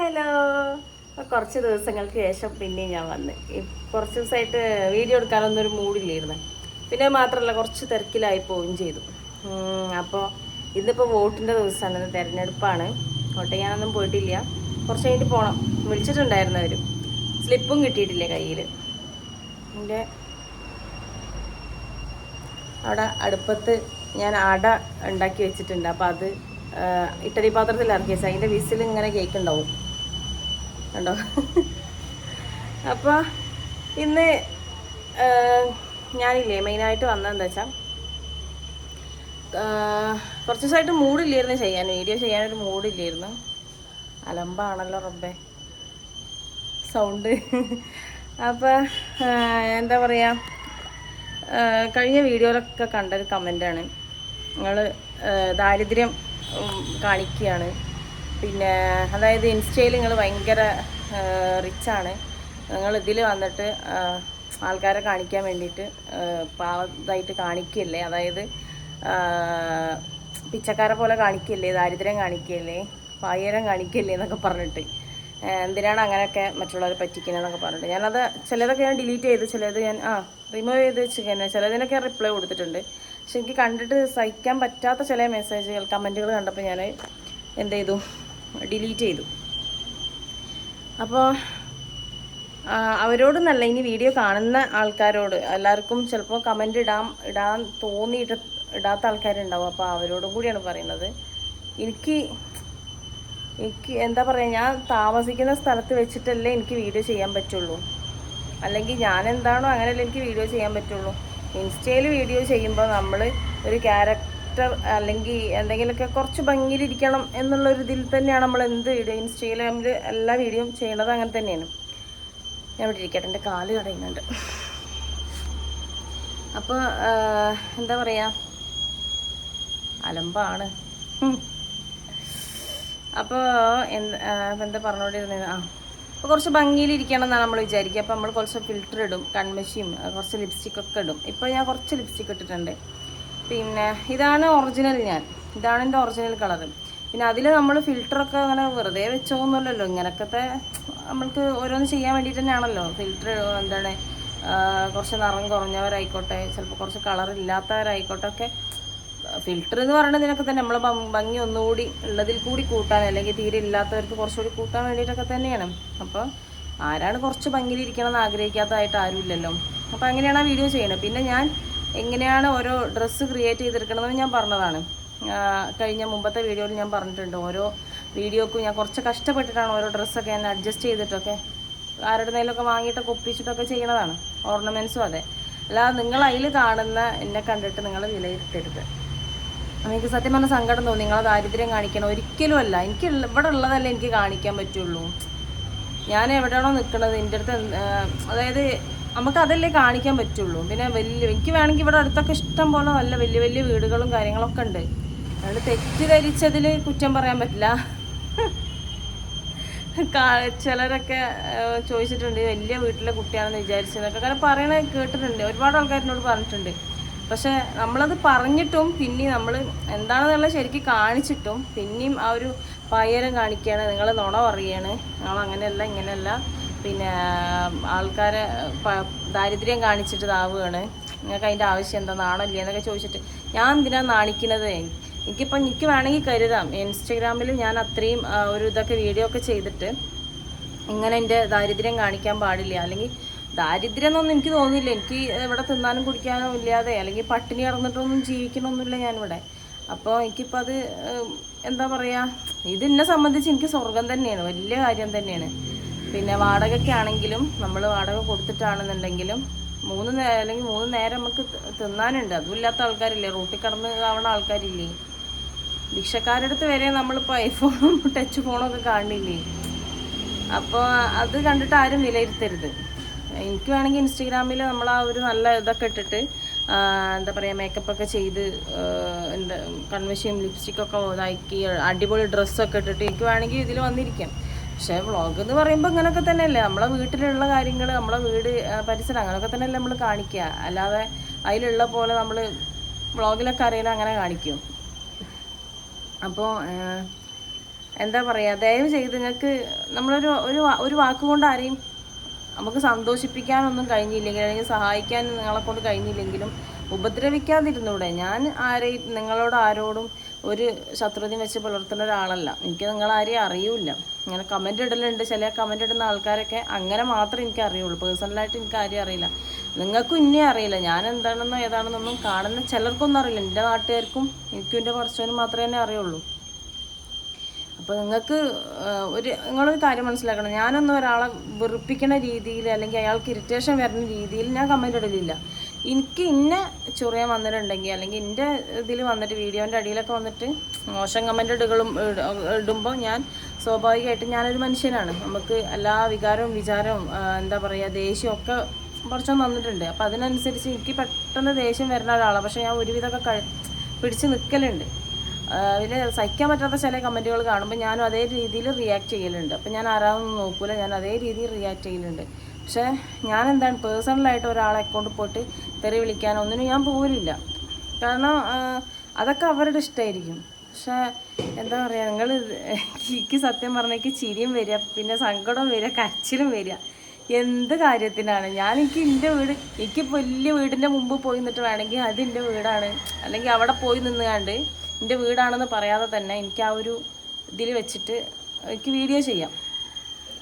Hello. കുറച്ച് ദിവസങ്ങൾക്ക് ശേഷം പിന്നെ ഞാൻ വന്ന്. കുറച്ച് ദിവസമായിട്ട് വീഡിയോ എടുക്കാനൊന്നും ഒരു മൂഡില്ലായിരുന്നു പിന്നെ മാത്രമല്ല കുറച്ച് തിരക്കിലായി പോവുകയും ചെയ്തു. അപ്പോൾ ഇന്നിപ്പോൾ വോട്ടിന്റെ ദിവസമാണ് തിരഞ്ഞെടുപ്പാണ്. വോട്ട് ചെയ്യാനൊന്നും പോയിട്ടില്ല. കുറച്ച് കഴിഞ്ഞിട്ട് പോകണം വിളിച്ചിട്ടുണ്ടായിരുന്നവർ സ്ലിപ്പും കിട്ടിയിട്ടില്ല കയ്യിൽ എന്റെ അവിടെ അടുപ്പത്ത് ഞാൻ അട ഉണ്ടാക്കി വെച്ചിട്ടുണ്ട്. അപ്പോൾ അത് ഇട്ടടി പാത്രത്തിൽ ഇറക്കി വെച്ചാൽ അതിന്റെ വിസിൽ ഇങ്ങനെ കേക്ക് ഉണ്ടാവും കണ്ടോ? അപ്പോൾ ഇന്ന് ഞാനില്ലേ മെയിനായിട്ട് വന്നതെന്താ വെച്ചാൽ കുറച്ച് ദിവസമായിട്ട് മൂഡില്ലായിരുന്നു ചെയ്യാൻ വീഡിയോ ചെയ്യാനൊരു മൂഡില്ലായിരുന്നു അലമ്പാണല്ലോ റബ്ബേ. സൗണ്ട്. അപ്പോൾ എന്താ പറയുക കഴിഞ്ഞ വീഡിയോയിലൊക്കെ കണ്ടൊരു കമന്റാണ് നിങ്ങൾ ദാരിദ്ര്യം കാണിക്കുകയാണ് പിന്നെ അതായത് ഇൻസ്റ്റയിൽ നിങ്ങൾ ഭയങ്കര റിച്ചാണ്. നിങ്ങൾ ഇതിൽ വന്നിട്ട് ആൾക്കാരെ കാണിക്കാൻ വേണ്ടിയിട്ട് പാവതായിട്ട് കാണിക്കല്ലേ? അതായത് പിച്ചക്കാരെ പോലെ കാണിക്കല്ലേ? ദാരിദ്ര്യം കാണിക്കല്ലേ? പായരം കാണിക്കല്ലേ എന്നൊക്കെ പറഞ്ഞിട്ട്. എന്തിനാണ് അങ്ങനെയൊക്കെ മറ്റുള്ളവരെ പറ്റിക്കുന്നതെന്നൊക്കെ പറഞ്ഞിട്ട്. ഞാനത് ചിലതൊക്കെ ഞാൻ ഡിലീറ്റ് ചെയ്ത് ചിലത് ഞാൻ ആ റിമൂവ് ചെയ്ത് വെച്ചിരിക്കുന്നത് ചിലതിനൊക്കെ റിപ്ലൈ കൊടുത്തിട്ടുണ്ട്. പക്ഷെ എനിക്ക് കണ്ടിട്ട് സഹിക്കാൻ പറ്റാത്ത ചില മെസ്സേജുകൾ കമന്റുകൾ കണ്ടപ്പോൾ ഞാൻ എന്ത് ചെയ്തു? ഡിലീറ്റ് ചെയ്തു. അപ്പോൾ അവരോടൊന്നല്ല ഇനി വീഡിയോ കാണുന്ന ആൾക്കാരോട് എല്ലാവർക്കും ചിലപ്പോൾ കമന്റ് ഇടാം ഇടാൻ തോന്നിയിട്ട് ഇടാത്ത ആൾക്കാരുണ്ടാവും. അപ്പോൾ അവരോടും കൂടിയാണ് പറയുന്നത്. എനിക്ക് എനിക്ക് എന്താ പറയുക ഞാൻ താമസിക്കുന്ന സ്ഥലത്ത് വെച്ചിട്ടല്ലേ എനിക്ക് വീഡിയോ ചെയ്യാൻ പറ്റുള്ളൂ. അല്ലെങ്കിൽ ഞാൻ എന്താണോ അങ്ങനെയല്ലേ എനിക്ക് വീഡിയോ ചെയ്യാൻ പറ്റുള്ളൂ. ഇൻസ്റ്റയിൽ വീഡിയോ ചെയ്യുമ്പോൾ നമ്മൾ ഒരു ക്യാരക്ടർ അല്ലെങ്കിൽ എന്തെങ്കിലുമൊക്കെ കുറച്ച് ഭംഗിയിലിരിക്കണം എന്നുള്ള ഒരു ഇതിൽ തന്നെയാണ് നമ്മൾ എന്ത് വീഡിയോ ഇൻസ്റ്റഗ്രാമിൽ എല്ലാ വീഡിയോയും ചെയ്യണത് അങ്ങനെ തന്നെയാണ്. ഞാൻ ഇവിടെ ഇരിക്കട്ടെ എന്റെ കാൽ കടയുന്നുണ്ട്. അപ്പോൾ എന്താ പറയുക അലമ്പാണ്. അപ്പോൾ എന്താ എന്താ പറഞ്ഞുകൊണ്ടിരുന്നത് ആ അപ്പോൾ കുറച്ച് ഭംഗിയിലിരിക്കണം എന്നാണ് നമ്മൾ വിചാരിക്കുക. അപ്പോൾ നമ്മൾ കുറച്ച് ഫിൽറ്റർ ഇടും കൺമഷിയും കുറച്ച് ലിപ്സ്റ്റിക്കൊക്കെ ഇടും. ഇപ്പോൾ ഞാൻ കുറച്ച് ലിപ്സ്റ്റിക് ഇട്ടിട്ടുണ്ട്. പിന്നെ ഇതാണ് ഒറിജിനൽ ഞാൻ. ഇതാണ് എന്റെ ഒറിജിനൽ കളർ പിന്നെ അതിൽ നമ്മൾ ഫിൽറ്ററൊക്കെ അങ്ങനെ വെറുതെ വെച്ചോന്നല്ലോ ഇങ്ങനൊക്കത്തെ നമ്മൾക്ക് ഓരോന്ന് ചെയ്യാൻ വേണ്ടിയിട്ട് തന്നെയാണല്ലോ. ഫിൽറ്റർ എന്താണ് കുറച്ച് നിറം കുറഞ്ഞവരായിക്കോട്ടെ ചിലപ്പോൾ കുറച്ച് കളർ ഇല്ലാത്തവരായിക്കോട്ടെ ഒക്കെ. ഫിൽറ്റർ എന്ന് പറയുന്നത് ഇതിനൊക്കെ തന്നെ നമ്മൾ ഭംഗി ഒന്നുകൂടി ഉള്ളതിൽ കൂടി കൂട്ടാൻ അല്ലെങ്കിൽ തീരെ ഇല്ലാത്തവർക്ക് കുറച്ചുകൂടി കൂട്ടാൻ വേണ്ടിയിട്ടൊക്കെ തന്നെയാണ്. അപ്പോൾ ആരാണ് കുറച്ച് ഭംഗിയിലിരിക്കണം എന്ന് ആഗ്രഹിക്കാത്തതായിട്ട് ആരുമില്ലല്ലോ. അപ്പോൾ അങ്ങനെയാണ് ആ വീഡിയോ ചെയ്യണത് പിന്നെ ഞാൻ എങ്ങനെയാണ് ഓരോ ഡ്രസ്സ് ക്രിയേറ്റ് ചെയ്തെടുക്കണമെന്ന് ഞാൻ പറഞ്ഞതാണ്. കഴിഞ്ഞ മുമ്പത്തെ വീഡിയോയിൽ ഞാൻ പറഞ്ഞിട്ടുണ്ട്. ഓരോ വീഡിയോക്കും ഞാൻ കുറച്ച് കഷ്ടപ്പെട്ടിട്ടാണ് ഓരോ ഡ്രസ്സൊക്കെ ഞാൻ അഡ്ജസ്റ്റ് ചെയ്തിട്ടൊക്കെ ആരുടെ നിലൊക്കെ വാങ്ങിയിട്ടൊക്കെ ഒപ്പിച്ചിട്ടൊക്കെ ചെയ്യണതാണ്. ഓർണമെന്റ്സും അതെ. അല്ലാതെ നിങ്ങൾ അതിൽ കാണുന്ന എന്നെ കണ്ടിട്ട് നിങ്ങൾ വിലയിരുത്തരുത്. എനിക്ക് സത്യം പറഞ്ഞ സങ്കടം തോന്നി. നിങ്ങളെ ദാരിദ്ര്യം കാണിക്കണം. ഒരിക്കലും അല്ല. എനിക്ക് ഇവിടെ ഉള്ളതല്ലേ എനിക്ക് കാണിക്കാൻ പറ്റുള്ളൂ. ഞാൻ എവിടെയാണോ നിൽക്കുന്നത് എന്റെ അടുത്ത് അതായത് നമുക്ക് അതല്ലേ കാണിക്കാൻ പറ്റുള്ളൂ. പിന്നെ വലിയ എനിക്ക് വേണമെങ്കിൽ ഇവിടെ അടുത്തൊക്കെ ഇഷ്ടം പോലെ നല്ല വലിയ വലിയ വീടുകളും കാര്യങ്ങളൊക്കെ ഉണ്ട്. അതുകൊണ്ട് തെറ്റിദ്ധരിച്ചതിൽ കുറ്റം പറയാൻ പറ്റില്ല. ചിലരൊക്കെ ചോദിച്ചിട്ടുണ്ട് വലിയ വീട്ടിലെ കുട്ടിയാണെന്ന് വിചാരിച്ചതൊക്കെ അങ്ങനെ പറയണ കേട്ടിട്ടുണ്ട്. ഒരുപാട് ആൾക്കാരിനോട് പറഞ്ഞിട്ടുണ്ട്. പക്ഷെ നമ്മളത് പറഞ്ഞിട്ടും പിന്നെ നമ്മൾ എന്താണെന്നുള്ള ശരിക്കും കാണിച്ചിട്ടും പിന്നെയും ആ ഒരു പയ്യരം കാണിക്കുകയാണ് നിങ്ങൾ നുണ പറയുകയാണ് നിങ്ങൾ അങ്ങനെയല്ല ഇങ്ങനെയല്ല. പിന്നെ ആൾക്കാരെ ദാരിദ്ര്യം കാണിച്ചിട്ട് ഇതാവുകയാണ്. നിങ്ങൾക്ക് അതിന്റെ ആവശ്യം എന്താ? നാണല്ലേ? എന്നൊക്കെ ചോദിച്ചിട്ട് ഞാൻ എന്തിനാ നാണിക്കുന്നത്? എനിക്കിപ്പോൾ എനിക്ക് വേണമെങ്കിൽ കരുതാം. ഇൻസ്റ്റഗ്രാമിൽ ഞാൻ അത്രയും ഒരു ഇതൊക്കെ വീഡിയോ ഒക്കെ ചെയ്തിട്ട് ഇങ്ങനെ എന്റെ ദാരിദ്ര്യം കാണിക്കാൻ പാടില്ല. അല്ലെങ്കിൽ ദാരിദ്ര്യം എന്നൊന്നും എനിക്ക് തോന്നുന്നില്ല എനിക്ക് ഇവിടെ തിന്നാനും കുടിക്കാനും ഇല്ലാതെ അല്ലെങ്കിൽ പട്ടിണി ഇറന്നിട്ടൊന്നും ജീവിക്കണമൊന്നുമില്ല ഞാനിവിടെ. അപ്പോൾ എനിക്കിപ്പോൾ അത് എന്താ പറയുക ഇത് എന്നെ സംബന്ധിച്ച് എനിക്ക് സ്വർഗം തന്നെയാണ്. വലിയ കാര്യം തന്നെയാണ്. പിന്നെ വാടകയ്ക്കാണെങ്കിലും നമ്മൾ വാടക കൊടുത്തിട്ടാണെന്നുണ്ടെങ്കിലും മൂന്ന് നേരം അല്ലെങ്കിൽ മൂന്ന് നേരം നമുക്ക് തിന്നാനുണ്ട്. അതും ഇല്ലാത്ത ആൾക്കാരില്ലേ? റൂട്ടിൽ കടന്ന് ആവണ ആൾക്കാരില്ലേ? ഭിക്ഷക്കാരുടെ അടുത്ത് വരെ നമ്മളിപ്പോൾ ഐഫോണും ടച്ച് ഫോണും ഒക്കെ കാണില്ലേ? അപ്പോൾ അത് കണ്ടിട്ട് ആരും വിലയിരുത്തരുത്. എനിക്ക് വേണമെങ്കിൽ ഇൻസ്റ്റഗ്രാമിൽ നമ്മൾ ആ ഒരു നല്ല ഇതൊക്കെ ഇട്ടിട്ട് എന്താ പറയുക മേക്കപ്പ് ഒക്കെ ചെയ്ത് എന്താ കൺവെഷയും ലിപ്സ്റ്റിക്കൊക്കെ ഇതാക്കി അടിപൊളി ഡ്രസ്സൊക്കെ ഇട്ടിട്ട് എനിക്ക് വേണമെങ്കിൽ ഇതിൽ വന്നിരിക്കാം. പക്ഷേ വ്ളോഗ് എന്ന് പറയുമ്പോൾ ഇങ്ങനെയൊക്കെ തന്നെയല്ലേ? നമ്മളെ വീട്ടിലുള്ള കാര്യങ്ങൾ നമ്മളെ വീട് പരിസരം അങ്ങനെയൊക്കെ തന്നെയല്ലേ നമ്മൾ കാണിക്കുക അല്ലാതെ അതിലുള്ള പോലെ നമ്മൾ വ്ളോഗിലൊക്കെ അറിയുന്ന അങ്ങനെ കാണിക്കും. അപ്പോൾ എന്താ പറയുക ദയവ് ചെയ്ത് നിങ്ങൾക്ക് നമ്മളൊരു ഒരു ഒരു വാക്കുകൊണ്ട് ആരെയും നമുക്ക് സന്തോഷിപ്പിക്കാനൊന്നും കഴിഞ്ഞില്ലെങ്കിൽ അല്ലെങ്കിൽ സഹായിക്കാൻ നിങ്ങളെക്കൊണ്ട് കഴിഞ്ഞില്ലെങ്കിലും ഉപദ്രവിക്കാതിരുന്നൂടെ. ഞാൻ ആരെയും നിങ്ങളോട് ആരോടും ഒരു ശത്രുതയും വെച്ച് പുലർത്തുന്ന ഒരാളല്ല. എനിക്ക് നിങ്ങളാരെയും അറിയില്ല. ഇങ്ങനെ കമന്റ് ഇടലുണ്ട്. ചില കമന്റ് ഇടുന്ന ആൾക്കാരൊക്കെ അങ്ങനെ മാത്രമേ എനിക്ക് അറിയുള്ളൂ. പേഴ്സണലായിട്ട് എനിക്ക് ആരെയും അറിയില്ല. നിങ്ങൾക്കും ഇന്നേ അറിയില്ല. ഞാൻ എന്താണെന്നോ ഏതാണെന്നൊന്നും കാണുന്ന ചിലർക്കൊന്നും അറിയില്ല. എന്റെ നാട്ടുകാർക്കും എനിക്കും എന്റെ പറച്ചവനും മാത്രമേ തന്നെ അറിയുള്ളൂ. അപ്പോൾ നിങ്ങൾക്ക് ഒരു നിങ്ങളൊരു കാര്യം മനസ്സിലാക്കണം. ഞാനൊന്നും ഒരാളെ വെറുപ്പിക്കുന്ന രീതിയിൽ അല്ലെങ്കിൽ അയാൾക്ക് ഇറിറ്റേഷൻ വരുന്ന രീതിയിൽ ഞാൻ കമന്റ് ഇടലില്ല. എനിക്ക് ഇന്ന ചൊറിയാൻ വന്നിട്ടുണ്ടെങ്കിൽ അല്ലെങ്കിൽ എന്റെ ഇതിൽ വന്നിട്ട് വീഡിയോന്റെ അടിയിലൊക്കെ വന്നിട്ട് മോശം കമന്റ് ഇടുകളും ഇടുമ്പോൾ ഞാൻ സ്വാഭാവികമായിട്ടും ഞാനൊരു മനുഷ്യനാണ്. നമുക്ക് എല്ലാ വികാരവും വിചാരവും എന്താ പറയുക ദേഷ്യമൊക്കെ കുറച്ചൊന്നും വന്നിട്ടുണ്ട്. അപ്പോൾ അതിനനുസരിച്ച് എനിക്ക് പെട്ടെന്ന് ദേഷ്യം വരുന്ന ഒരാളാണ് പക്ഷേ ഞാൻ ഒരുവിധമൊക്കെ കഴി പിടിച്ച് നിൽക്കലുണ്ട് അതിൽ സഹിക്കാൻ പറ്റാത്ത ചില കമന്റുകൾ കാണുമ്പോൾ ഞാനും അതേ രീതിയിൽ റിയാക്ട് ചെയ്യലുണ്ട്. അപ്പം ഞാൻ ആരാന്നും നോക്കൂല. ഞാൻ അതേ രീതിയിൽ റിയാക്ട് ചെയ്യലുണ്ട്. പക്ഷേ ഞാൻ എന്താണ് പേഴ്സണലായിട്ട് ഒരാളെ അക്കൗണ്ടിൽ പോയിട്ട് തെറി വിളിക്കാനോ ഒന്നിനും ഞാൻ പോലില്ല കാരണം അതൊക്കെ അവരുടെ ഇഷ്ടമായിരിക്കും പക്ഷേ എന്താ പറയുക നിങ്ങൾ എനിക്ക് സത്യം പറഞ്ഞേക്ക് ചിരിയും വരിക പിന്നെ സങ്കടവും വരിക കച്ചിലും വരിക. എന്ത് കാര്യത്തിനാണ്? ഞാൻ എനിക്ക് എന്റെ വീട് എനിക്ക് വലിയ വീടിന്റെ മുമ്പ് പോയി നിന്നിട്ട് വേണമെങ്കിൽ അത് എന്റെ വീടാണ്. അല്ലെങ്കിൽ അവിടെ പോയി നിന്ന് കണ്ട് എന്റെ വീടാണെന്ന് പറയാതെ തന്നെ എനിക്ക് ആ ഒരു ഇതിൽ വെച്ചിട്ട് എനിക്ക് വീഡിയോ ചെയ്യാം.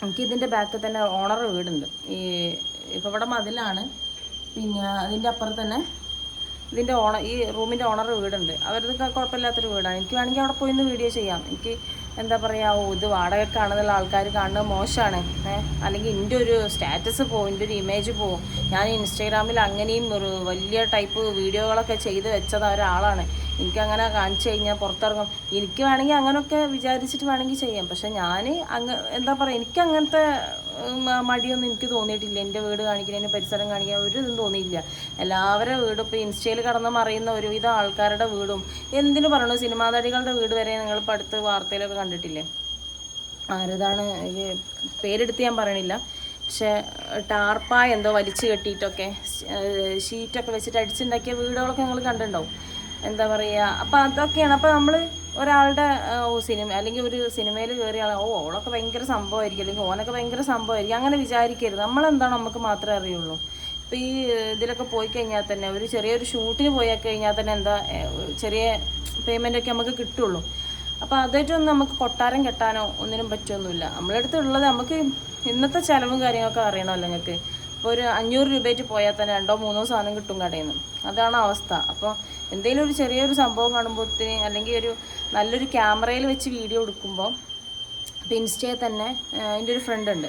എനിക്ക് ഇതിന്റെ ബാക്കിൽ തന്നെ ഓണർ വീടുണ്ട്. ഈ ഇപ്പോൾ ഇവിടെ മതിലാണ്. പിന്നെ അതിന്റെ അപ്പുറത്ത് തന്നെ ഇതിന്റെ ഓണർ ഈ റൂമിന്റെ ഓണർ വീടുണ്ട്. അവർക്ക് കുഴപ്പമില്ലാത്തൊരു വീടാണ് എനിക്ക് വേണമെങ്കിൽ അവിടെ പോയി വീഡിയോ ചെയ്യാം. എനിക്ക് എന്താ പറയുക ഓ ഇത് വാടകക്കാണെന്നുള്ള ആൾക്കാർ കാണുന്നത് മോശമാണ്. അല്ലെങ്കിൽ എന്റെ ഒരു സ്റ്റാറ്റസ് പോകും എന്റെ ഒരു ഇമേജ് പോകും ഞാൻ ഇൻസ്റ്റാഗ്രാമിൽ അങ്ങനെയും ഒരു വലിയ ടൈപ്പ് വീഡിയോകളൊക്കെ ചെയ്ത് വെച്ചത് ഒരാളാണ്. എനിക്ക് അങ്ങനെ കാണിച്ചു കഴിഞ്ഞാൽ പുറത്തിറങ്ങും. എനിക്ക് വേണമെങ്കിൽ അങ്ങനെയൊക്കെ വിചാരിച്ചിട്ട് വേണമെങ്കിൽ ചെയ്യാം. പക്ഷെ ഞാൻ അങ്ങ് എന്താ പറയുക എനിക്ക് അങ്ങനത്തെ മടിയൊന്നും എനിക്ക് തോന്നിയിട്ടില്ല. എന്റെ വീട് കാണിക്കുന്നതിന് പരിസരം കാണിക്കാൻ ഒരു ഇതും തോന്നിയില്ല. എല്ലാവരുടെ വീടും ഇപ്പോൾ ഇൻസ്റ്റയിൽ കടന്ന് മറിയുന്ന ഒരുവിധം ആൾക്കാരുടെ വീടും. എന്തിനു പറയണു? സിനിമാ നടികളുടെ വീട് വരെ നിങ്ങൾ ഇപ്പോൾ അടുത്ത് വാർത്തയിലൊക്കെ കണ്ടിട്ടില്ലേ? ആരതാണ് പേരെടുത്ത് ഞാൻ പറയണില്ല. പക്ഷെ ടാർപ്പായ എന്തോ വലിച്ചു കെട്ടിയിട്ടൊക്കെ ഷീറ്റൊക്കെ വെച്ചിട്ട് അടിച്ചുണ്ടാക്കിയ വീടുകളൊക്കെ ഞങ്ങൾ കണ്ടിട്ടുണ്ടാവും. എന്താ പറയുക അപ്പം അതൊക്കെയാണ്. അപ്പം നമ്മൾ ഒരാളുടെ സിനിമ അല്ലെങ്കിൽ ഒരു സിനിമയിൽ കയറിയ ആൾ ഓ ഓളൊക്കെ ഭയങ്കര സംഭവമായിരിക്കും അല്ലെങ്കിൽ ഓനൊക്കെ ഭയങ്കര സംഭവമായിരിക്കും അങ്ങനെ വിചാരിക്കരുത്. നമ്മളെന്താണ് നമുക്ക് മാത്രമേ അറിയുള്ളൂ. ഇപ്പം ഈ ഇതിലൊക്കെ പോയി കഴിഞ്ഞാൽ തന്നെ ഒരു ചെറിയൊരു ഷൂട്ടിന് പോയി കഴിഞ്ഞാൽ തന്നെ എന്താ ചെറിയ പേയ്മെന്റ് ഒക്കെ നമുക്ക് കിട്ടുള്ളൂ. അപ്പോൾ അതായിട്ടൊന്നും നമുക്ക് കൊട്ടാരം കെട്ടാനോ ഒന്നിനും പറ്റുമൊന്നുമില്ല നമ്മളെടുത്തുള്ളത് നമുക്ക് ഇന്നത്തെ ചിലവും കാര്യങ്ങളൊക്കെ അറിയണമല്ലോ നിങ്ങൾക്ക്. ഇപ്പോൾ ഒരു അഞ്ഞൂറ് രൂപയായിട്ട് പോയാൽ തന്നെ രണ്ടോ മൂന്നോ സാധനം കിട്ടും കടയിൽ നിന്ന് അതാണ് അവസ്ഥ. അപ്പോൾ എന്തെങ്കിലും ഒരു ചെറിയൊരു സംഭവം കാണുമ്പോഴത്തേന് അല്ലെങ്കിൽ ഒരു നല്ലൊരു ക്യാമറയിൽ വെച്ച് വീഡിയോ എടുക്കുമ്പോൾ ഇപ്പോൾ ഇൻസ്റ്റയിൽ തന്നെ എന്റെ ഒരു ഫ്രണ്ട് ഉണ്ട്.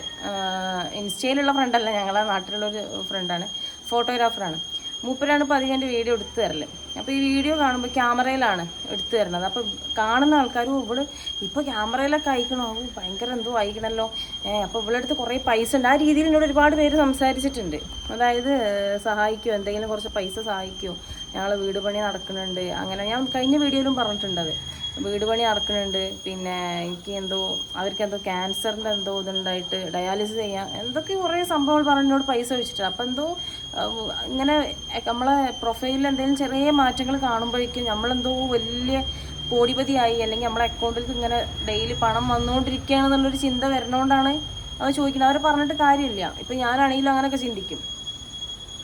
ഇൻസ്റ്റയിലുള്ള ഫ്രണ്ടല്ല ഞങ്ങളെ നാട്ടിലുള്ളൊരു ഫ്രണ്ടാണ് ഫോട്ടോഗ്രാഫറാണ് മൂപ്പരാണ് ഇപ്പോൾ അധികം എന്റെ വീഡിയോ എടുത്തു തരൽ. അപ്പോൾ ഈ വീഡിയോ കാണുമ്പോൾ ക്യാമറയിലാണ് എടുത്തു തരുന്നത്. അപ്പോൾ കാണുന്ന ആൾക്കാരും ഇവൾ ഇപ്പോൾ ക്യാമറയിലൊക്കെ അയക്കണോ? ഭയങ്കര എന്തോ അയക്കണല്ലോ. അപ്പോൾ ഇവളെടുത്ത് കുറേ പൈസ ഉണ്ട്. ആ രീതിയിൽ എന്നോട് ഒരുപാട് പേര് സംസാരിച്ചിട്ടുണ്ട്. അതായത് സഹായിക്കുമോ എന്തെങ്കിലും കുറച്ച് പൈസ സഹായിക്കുമോ ഞങ്ങൾ വീട് പണി നടക്കുന്നുണ്ട്. അങ്ങനെ ഞാൻ കഴിഞ്ഞ വീഡിയോയിലും പറഞ്ഞിട്ടുണ്ട് അത് വീട് പണി നടക്കുന്നുണ്ട്. പിന്നെ എനിക്ക് എന്തോ അവർക്ക് എന്തോ ക്യാൻസറിന്റെ എന്തോ ഇതുണ്ടായിട്ട് ഡയാലിസിസ് ചെയ്യാൻ എന്തൊക്കെ കുറേ സംഭവങ്ങൾ പറഞ്ഞോട് പൈസ ചോദിച്ചിട്ടുണ്ട്. അപ്പോൾ എന്തോ ഇങ്ങനെ നമ്മളെ പ്രൊഫൈലിൽ എന്തെങ്കിലും ചെറിയ മാറ്റങ്ങൾ കാണുമ്പോഴേക്കും നമ്മളെന്തോ വലിയ കോടിപതിയായി അല്ലെങ്കിൽ നമ്മളെ അക്കൗണ്ടിൽ ഇങ്ങനെ ഡെയിലി പണം വന്നുകൊണ്ടിരിക്കുകയാണെന്നുള്ളൊരു ചിന്ത വരുന്നതുകൊണ്ടാണ് അവർ ചോദിക്കുന്നത്. അവർ പറഞ്ഞിട്ട് കാര്യമില്ല. ഇപ്പം ഞാനാണെങ്കിലും അങ്ങനെയൊക്കെ ചിന്തിക്കും.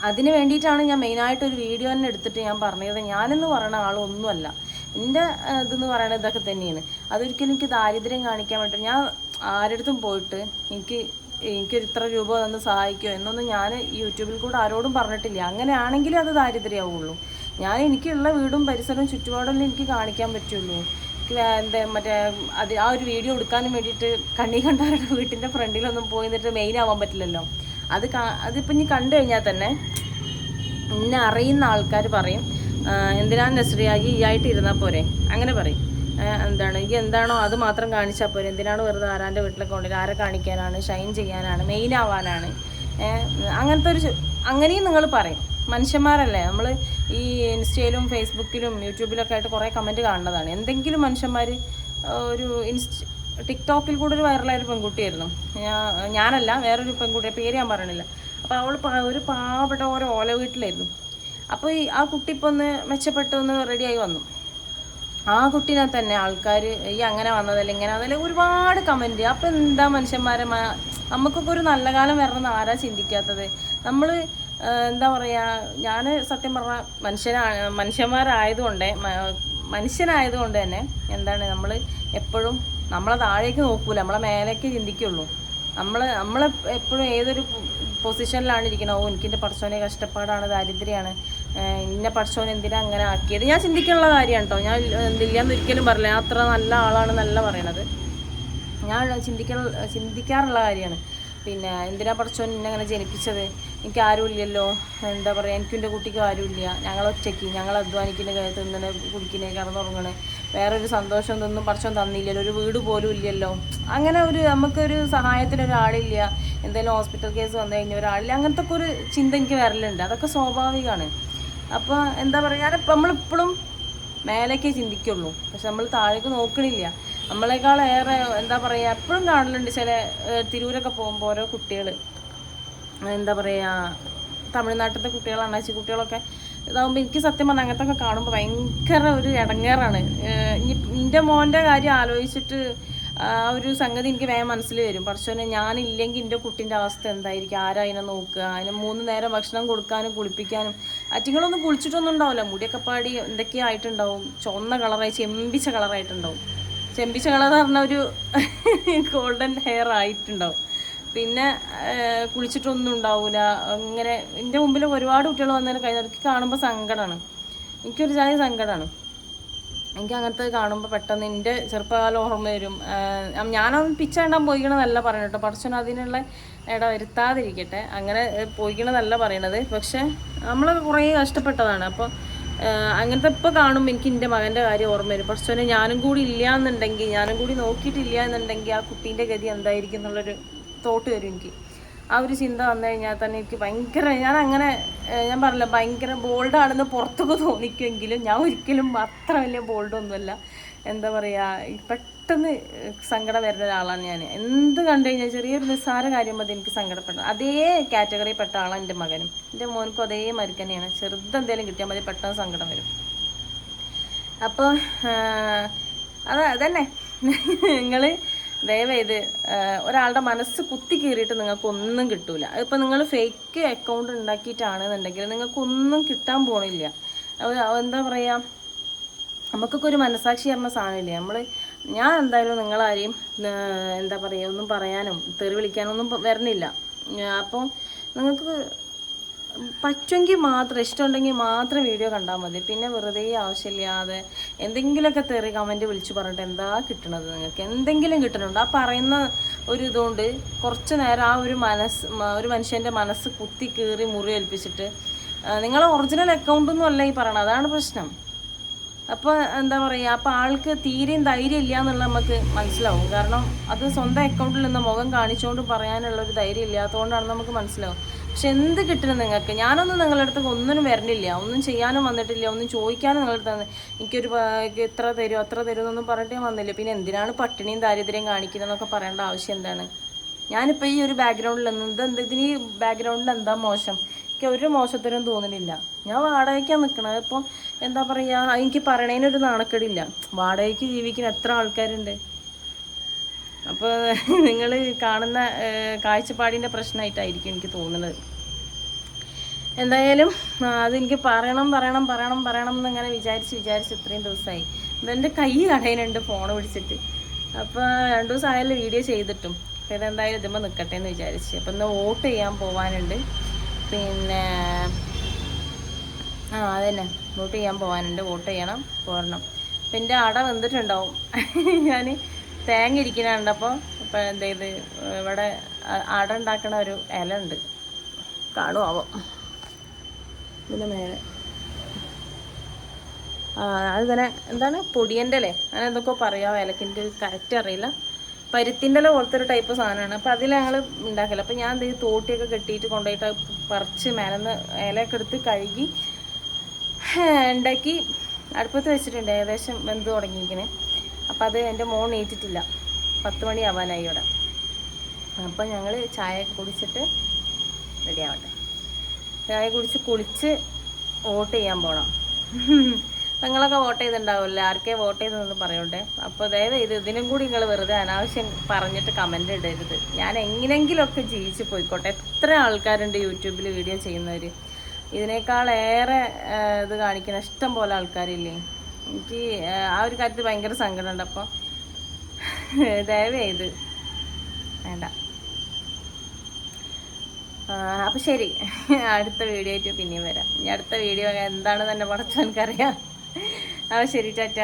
അതിന് വേണ്ടിയിട്ടാണ് ഞാൻ മെയിനായിട്ട് ഒരു വീഡിയോ തന്നെ എടുത്തിട്ട് ഞാൻ പറഞ്ഞത്. ഞാനെന്ന് പറയുന്ന ആളൊന്നുമല്ല. എന്റെ ഇതെന്ന് പറയുന്നത് ഇതൊക്കെ തന്നെയാണ്. അതൊരിക്കലും എനിക്ക് ദാരിദ്ര്യം കാണിക്കാൻ വേണ്ടി ഞാൻ ആരുടെ അടുത്തും പോയിട്ട് എനിക്ക് എനിക്കൊരു ഇത്ര രൂപ തന്ന് സഹായിക്കുമോ എന്നൊന്നും ഞാൻ യൂട്യൂബിൽ കൂടെ ആരോടും പറഞ്ഞിട്ടില്ല. അങ്ങനെയാണെങ്കിലേ അത് ദാരിദ്ര്യമാവുള്ളൂ. ഞാൻ എനിക്കുള്ള വീടും പരിസരവും ചുറ്റുപാടും എനിക്ക് കാണിക്കാൻ പറ്റുള്ളൂ. എനിക്ക് എന്താ മറ്റേ അത് ആ ഒരു വീഡിയോ എടുക്കാനും വേണ്ടിയിട്ട് കണ്ണി കണ്ടവരുടെ വീട്ടിന്റെ ഫ്രണ്ടിലൊന്നും പോയി നിന്നിട്ട് മെയിൻ ആവാൻ പറ്റില്ലല്ലോ. അത് കാ- അതിപ്പോൾ ഇനി കണ്ടു കഴിഞ്ഞാൽ തന്നെ എന്നെ അറിയുന്ന ആൾക്കാർ പറയും എന്തിനാ നസ്രിയായി ഈ ആയിട്ട് ഇരുന്നാൽ പോരെ? അങ്ങനെ പറയും. എന്താണ്? എനിക്ക് എന്താണോ അത് മാത്രം കാണിച്ചാൽ പോരെ. എന്തിനാണ് വെറുതെ ആരാന്റെ വീട്ടിലൊക്കെ കൊണ്ടുവരും ആരെ കാണിക്കാനാണ്? ഷൈൻ ചെയ്യാനാണ്? മെയിൻ ആവാനാണ് അങ്ങനത്തെ ഒരു അങ്ങനെയും നിങ്ങൾ പറയും. മനുഷ്യന്മാരല്ലേ? നമ്മൾ ഈ ഇൻസ്റ്റയിലും ഫേസ്ബുക്കിലും യൂട്യൂബിലൊക്കെ ആയിട്ട് കുറേ കമന്റ് കാണുന്നതാണ്. എന്തെങ്കിലും മനുഷ്യന്മാർ ഒരു ഇൻസ്റ്റ ടിക്ടോക്കിൽ കൂടെ ഒരു വൈറലായ ഒരു പെൺകുട്ടിയായിരുന്നു. ഞാനല്ല വേറൊരു പെൺകുട്ടിയെ പേര് ഞാൻ പറയണില്ല. അപ്പോൾ അവൾ ഒരു പാവപ്പെട്ട ഓരോ ഓല വീട്ടിലായിരുന്നു. അപ്പോൾ ഈ ആ കുട്ടി ഇപ്പോൾ ഒന്ന് മെച്ചപ്പെട്ടൊന്ന് റെഡിയായി വന്നു. ആ കുട്ടീനെ തന്നെ ആൾക്കാർ ഈ അങ്ങനെ വന്നതല്ല ഇങ്ങനെ വന്നതല്ല ഒരുപാട് കമന്റ് അപ്പം എന്താ മനുഷ്യന്മാരെ നമുക്കൊക്കെ ഒരു നല്ല കാലം വരണമെന്ന് ആരാ ചിന്തിക്കാത്തത്? നമ്മൾ എന്താ പറയുക ഞാൻ സത്യം പറഞ്ഞ മനുഷ്യനാണ് മനുഷ്യന്മാരായതുകൊണ്ട് മനുഷ്യനായതുകൊണ്ട് തന്നെ എന്താണ് നമ്മൾ എപ്പോഴും നമ്മളെ താഴേക്ക് നോക്കൂല നമ്മളെ മേലേക്ക് ചിന്തിക്കുള്ളൂ. നമ്മൾ നമ്മളെ എപ്പോഴും ഏതൊരു പൊസിഷനിലാണ് ഇരിക്കുന്നത് ഓ എനിക്കിന്റെ പഠിച്ചോനെ കഷ്ടപ്പാടാണ് ദാരിദ്ര്യമാണ്. ഇന്ന പഠിച്ചോൻ എന്തിനാ അങ്ങനെ ആക്കിയത്? ഞാൻ ചിന്തിക്കാനുള്ള കാര്യമാണ് കേട്ടോ ഞാൻ എന്തില്ലാന്ന് ഒരിക്കലും പറയില്ല. അത്ര നല്ല ആളാണ് നല്ല പറയണത്. ഞാൻ ചിന്തിക്ക ചിന്തിക്കാറുള്ള കാര്യമാണ്. പിന്നെ എന്തിനാ പഠിച്ചോൻ എന്നെ അങ്ങനെ ജനിപ്പിച്ചത്? എനിക്ക് ആരുമില്ലല്ലോ എന്താ പറയുക എനിക്കും എന്റെ കുട്ടിക്കും ആരുമില്ല ഞങ്ങൾ ഒറ്റയ്ക്ക്. ഞങ്ങൾ അധ്വാനിക്കുന്ന തിന്നണ കുടിക്കണേ കിടന്നുറങ്ങണേ. വേറൊരു സന്തോഷം ഇതൊന്നും പഠിച്ചോൻ തന്നില്ലല്ലോ. ഒരു വീട് പോലും ഇല്ലല്ലോ. അങ്ങനെ ഒരു നമുക്കൊരു സഹായത്തിന് ഒരാളില്ല. എന്തെങ്കിലും ഹോസ്പിറ്റൽ കേസ് വന്നു കഴിഞ്ഞാൽ ഒരാളില്ല. അങ്ങനത്തെ ഒക്കെ ഒരു ചിന്ത എനിക്ക് വരലുണ്ട്. അതൊക്കെ സ്വാഭാവികമാണ്. അപ്പോൾ എന്താ പറയുക ഞാൻ നമ്മളിപ്പോഴും മേലേക്കേ ചിന്തിക്കുള്ളൂ. പക്ഷെ നമ്മൾ താഴേക്ക് നോക്കണില്ല. നമ്മളെക്കാൾ ഏറെ എന്താ പറയുക എപ്പോഴും കാണലുണ്ട് ചില തിരൂരൊക്കെ പോകുമ്പോൾ ഓരോ കുട്ടികൾ എന്താ പറയുക തമിഴ്നാട്ടിലത്തെ കുട്ടികൾ അണ്ണാച്ചി കുട്ടികളൊക്കെ ഇതാകുമ്പോൾ എനിക്ക് സത്യം പറഞ്ഞാൽ അങ്ങനത്തെ ഒക്കെ കാണുമ്പോൾ ഭയങ്കര ഒരു ഇടങ്ങേറാണ് എന്റെ മോന്റെ കാര്യം ആലോചിച്ചിട്ട് ആ ഒരു സംഗതി എനിക്ക് വേഗം മനസ്സിൽ വരും. പക്ഷേ ഞാനില്ലെങ്കിൽ എന്റെ കുട്ടീന്റെ അവസ്ഥ എന്തായിരിക്കും? ആരാ അതിനെ നോക്കുക? അതിന് മൂന്ന് നേരം ഭക്ഷണം കൊടുക്കാനും കുളിപ്പിക്കാനും അറ്റിങ്ങളൊന്നും കുളിച്ചിട്ടൊന്നും ഉണ്ടാവില്ല. മുടിയൊക്കെ പാടി എന്തൊക്കെയോ ആയിട്ടുണ്ടാവും. ചുവന്ന കളറായി ചെമ്പിച്ച കളറായിട്ടുണ്ടാവും. ചെമ്പിച്ച കളർ പറഞ്ഞ ഒരു ഗോൾഡൻ ഹെയർ ആയിട്ടുണ്ടാവും. പിന്നെ കുളിച്ചിട്ടൊന്നും ഉണ്ടാവില്ല അങ്ങനെ എന്റെ മുമ്പിൽ ഒരുപാട് കുട്ടികൾ വന്നതിന് കഴിഞ്ഞ കാണുമ്പോൾ സങ്കടമാണ് എനിക്കൊരു ചായ സങ്കടമാണ് എനിക്ക് അങ്ങനത്തെ കാണുമ്പോൾ പെട്ടെന്ന് എന്റെ ചെറുപ്പകാലം ഓർമ്മ വരും. ഞാനത് ഞാനൊന്നും പോയിക്കണതല്ല പറയണത് കേട്ടോ പഠിച്ചോൻ അതിനുള്ള ഇട വരുത്താതിരിക്കട്ടെ. അങ്ങനെ പോയിക്കണതല്ല പറയണത്. പക്ഷേ നമ്മൾ കുറേ കഷ്ടപ്പെട്ടതാണ്. അപ്പോൾ അങ്ങനത്തെ ഇപ്പോൾ കാണുമ്പോൾ എനിക്ക് എന്റെ മകന്റെ കാര്യം ഓർമ്മ വരും. പഠിച്ചോനെ ഞാനും കൂടി ഇല്ല എന്നുണ്ടെങ്കിൽ ഞാനും കൂടി നോക്കിയിട്ടില്ല എന്നുണ്ടെങ്കിൽ ആ കുട്ടീന്റെ ഗതി എന്തായിരിക്കും എന്നുള്ളൊരു തോട്ട് വരും എനിക്ക്. ആ ഒരു ചിന്ത വന്നു കഴിഞ്ഞാൽ തന്നെ എനിക്ക് ഭയങ്കര ഞാൻ അങ്ങനെ ഞാൻ പറഞ്ഞില്ല ഭയങ്കര ബോൾഡ് ബോൾഡാണെന്ന് പുറത്തൊക്കെ തോന്നിക്കുമെങ്കിലും ഞാൻ ഒരിക്കലും അത്ര വലിയ ബോൾഡൊന്നുമല്ല എന്താ പറയുക പെട്ടെന്ന് സങ്കടം വരുന്ന ഒരാളാണ് ഞാൻ. എന്ത് കണ്ടു കഴിഞ്ഞാൽ ചെറിയൊരു നിസ്സാര കാര്യം മതി എനിക്ക് സങ്കടപ്പെടണം. അതേ കാറ്റഗറിയിൽ പെട്ട ആളാണ് എന്റെ മകനും. എന്റെ മോനക്കും അതേ മരുക്ക് തന്നെയാണ് ചെറുതെന്തെങ്കിലും കിട്ടിയാൽ മതി പെട്ടെന്ന് സങ്കടം വരും. അപ്പോൾ അത് അതന്നെ. നിങ്ങൾ ദയവേത് ഒരാളുടെ മനസ്സ് കുത്തി കീറിയിട്ട് നിങ്ങൾക്ക് ഒന്നും കിട്ടൂല. ഇപ്പം നിങ്ങൾ ഫേക്ക് അക്കൗണ്ട് ഉണ്ടാക്കിയിട്ടാണെന്നുണ്ടെങ്കിൽ നിങ്ങൾക്കൊന്നും കിട്ടാൻ പോണില്ല. എന്താ പറയുക നമുക്കൊക്കെ ഒരു മനസാക്ഷി പറഞ്ഞ സാധനമില്ലേ നമ്മൾ ഞാൻ എന്തായാലും നിങ്ങളാരെയും എന്താ പറയുക ഒന്നും പറയാനും തെറി വിളിക്കാനൊന്നും വരണില്ല. അപ്പോൾ നിങ്ങൾക്ക് പറ്റുമെങ്കിൽ മാത്രം ഇഷ്ടമുണ്ടെങ്കിൽ മാത്രം വീഡിയോ കണ്ടാൽ മതി. പിന്നെ വെറുതെ ആവശ്യമില്ലാതെ എന്തെങ്കിലുമൊക്കെ തെറി കമന്റ് വിളിച്ച് പറഞ്ഞിട്ട് എന്താ കിട്ടണത് നിങ്ങൾക്ക്? എന്തെങ്കിലും കിട്ടുന്നുണ്ട് ആ പറയുന്ന ഒരു ഇതുകൊണ്ട് കുറച്ച് നേരം ആ ഒരു മനസ്സ് ഒരു മനുഷ്യന്റെ മനസ്സ് കുത്തി കീറി മുറി ഏൽപ്പിച്ചിട്ട് നിങ്ങളെ ഒറിജിനൽ അക്കൗണ്ടൊന്നും അല്ല ഈ പറയണത്. അതാണ് പ്രശ്നം. അപ്പോൾ എന്താ പറയുക അപ്പോൾ ആൾക്ക് തീരെയും ധൈര്യം ഇല്ല എന്നുള്ളത് നമുക്ക് മനസ്സിലാവും. കാരണം അത് സ്വന്തം അക്കൗണ്ടിൽ നിന്ന് മുഖം കാണിച്ചുകൊണ്ട് പറയാനുള്ള ഒരു ധൈര്യം ഇല്ലാത്തതുകൊണ്ടാണ് നമുക്ക് മനസ്സിലാവും. പക്ഷെ എന്ത് കിട്ടണം നിങ്ങൾക്ക്? ഞാനൊന്നും നിങ്ങളുടെ അടുത്ത് ഒന്നിനും വരണില്ല. ഒന്നും ചെയ്യാനും വന്നിട്ടില്ല. ഒന്നും ചോദിക്കാനും നിങ്ങളുടെ അടുത്ത് എനിക്കൊരു എത്ര തരും അത്ര തരും എന്നൊന്നും പറഞ്ഞിട്ട് ഞാൻ വന്നില്ല. പിന്നെ എന്തിനാണ് പട്ടിണിയും ദാരിദ്ര്യം കാണിക്കുന്നതെന്നൊക്കെ പറയേണ്ട ആവശ്യം എന്താണ്? ഞാനിപ്പോൾ ഈ ഒരു ബാക്ക്ഗ്രൗണ്ടിൽ എന്ത് എന്ത് ഇതിന് ബാക്ക്ഗ്രൗണ്ടിൽ എന്താ മോശം? എനിക്ക് ഒരു മോശത്തിനും തോന്നുന്നില്ല ഞാൻ വാടകയ്ക്കാണ് നിൽക്കണത് ഇപ്പോൾ എന്താ പറയുക എനിക്ക് പറയണതിനൊരു നാണക്കേടില്ല. വാടകയ്ക്ക് ജീവിക്കുന്ന എത്ര ആൾക്കാരുണ്ട്? അപ്പോൾ നിങ്ങൾ കാണുന്ന കാഴ്ചപ്പാടിന്റെ പ്രശ്നമായിട്ടായിരിക്കും എനിക്ക് തോന്നുന്നത്. എന്തായാലും അതെനിക്ക് പറയണം പറയണം പറയണം പറയണം എന്നിങ്ങനെ വിചാരിച്ച് വിചാരിച്ച് ഇത്രയും ദിവസമായി എന്റെ കൈ കടയിലുണ്ട് ഫോൺ പിടിച്ചിട്ട്. അപ്പോൾ രണ്ടു ദിവസം ആയാലും വീഡിയോ ചെയ്തിട്ടും. അപ്പോൾ ഇതെന്തായാലും ഇതുമ്പോൾ നിൽക്കട്ടെ എന്ന് വിചാരിച്ച്. അപ്പോൾ ഇന്ന് വോട്ട് ചെയ്യാൻ പോകാനുണ്ട് പിന്നെ ആ അതന്നെ. വോട്ട് ചെയ്യാൻ പോകാനുണ്ട് വോട്ട് ചെയ്യണം പോരണം. അപ്പം എന്റെ അട വന്നിട്ടുണ്ടാവും ഞാൻ തേങ്ങ ഇരിക്കുന്നുണ്ട് അപ്പോൾ ഇപ്പം എന്ത് ചെയ്ത്? ഇവിടെ അട ഉണ്ടാക്കണ ഒരു ഇല ഉണ്ട്. കാണുമാവോ ഇതിന്റെ മേലെ. അതിങ്ങനെ എന്താണ്? പൊടിയന്റെ അല്ലേ അങ്ങനെ എന്തൊക്കെ പറയാം. ഇലക്കിന്റെ കറക്റ്റ് അറിയില്ല. പരുത്തിന്റെ പോലത്തെ ഒരു ടൈപ്പ് സാധനമാണ്. അപ്പോൾ അതിൽ ഞങ്ങൾ ഉണ്ടാക്കില്ല അപ്പോൾ ഞാൻ എന്ത് ചെയ്ത് തോട്ടിയൊക്കെ കെട്ടിയിട്ട് കൊണ്ടുപോയിട്ട് പറിച്ച് മേലെന്ന് ഇലയൊക്കെ എടുത്ത് കഴുകി ഉണ്ടാക്കി അടുപ്പത്ത് വെച്ചിട്ടുണ്ട്. ഏകദേശം വെന്ത് തുടങ്ങിയിരിക്കണേ. അപ്പോൾ അത് എന്റെ മോൻ ഏറ്റിട്ടില്ല പത്ത് മണിയാവാനായി ഇവിടെ. അപ്പോൾ ഞങ്ങൾ ചായ കുടിച്ചിട്ട് റെഡി ആവട്ടെ. ചായ കുടിച്ച് കുളിച്ച് വോട്ട് ചെയ്യാൻ പോകണം നിങ്ങളൊക്കെ വോട്ട് ചെയ്തിട്ടുണ്ടാവില്ല ആർക്കേ വോട്ട് ചെയ്തതെന്ന് പറയട്ടെ അപ്പോൾ അതായത് ഇത് ഇതിനും കൂടി നിങ്ങൾ വെറുതെ അനാവശ്യം പറഞ്ഞിട്ട് കമന്റ് ഇടരുത്. ഞാൻ എങ്ങനെങ്കിലുമൊക്കെ ജീവിച്ച് പോയിക്കോട്ടെ. എത്ര ആൾക്കാരുണ്ട് യൂട്യൂബിൽ വീഡിയോ ചെയ്യുന്നവർ ഇതിനേക്കാളേറെ ഇത് കാണിക്കുന്ന ഇഷ്ടം പോലെ ആൾക്കാരില്ലേ? എനിക്ക് ആ, ഒരു കാര്യത്തിൽ ഭയങ്കര സങ്കടമുണ്ട്. അപ്പോൾ ദയവ് ചെയ്ത് വേണ്ട. അപ്പം ശരി. അടുത്ത വീഡിയോ ആയിട്ട് പിന്നെയും വരാം. ഇനി അടുത്ത വീഡിയോ എന്താണെന്ന് തന്നെ പഠിച്ചോ എനിക്കറിയാം. അപ്പം ശരി ടാറ്റ.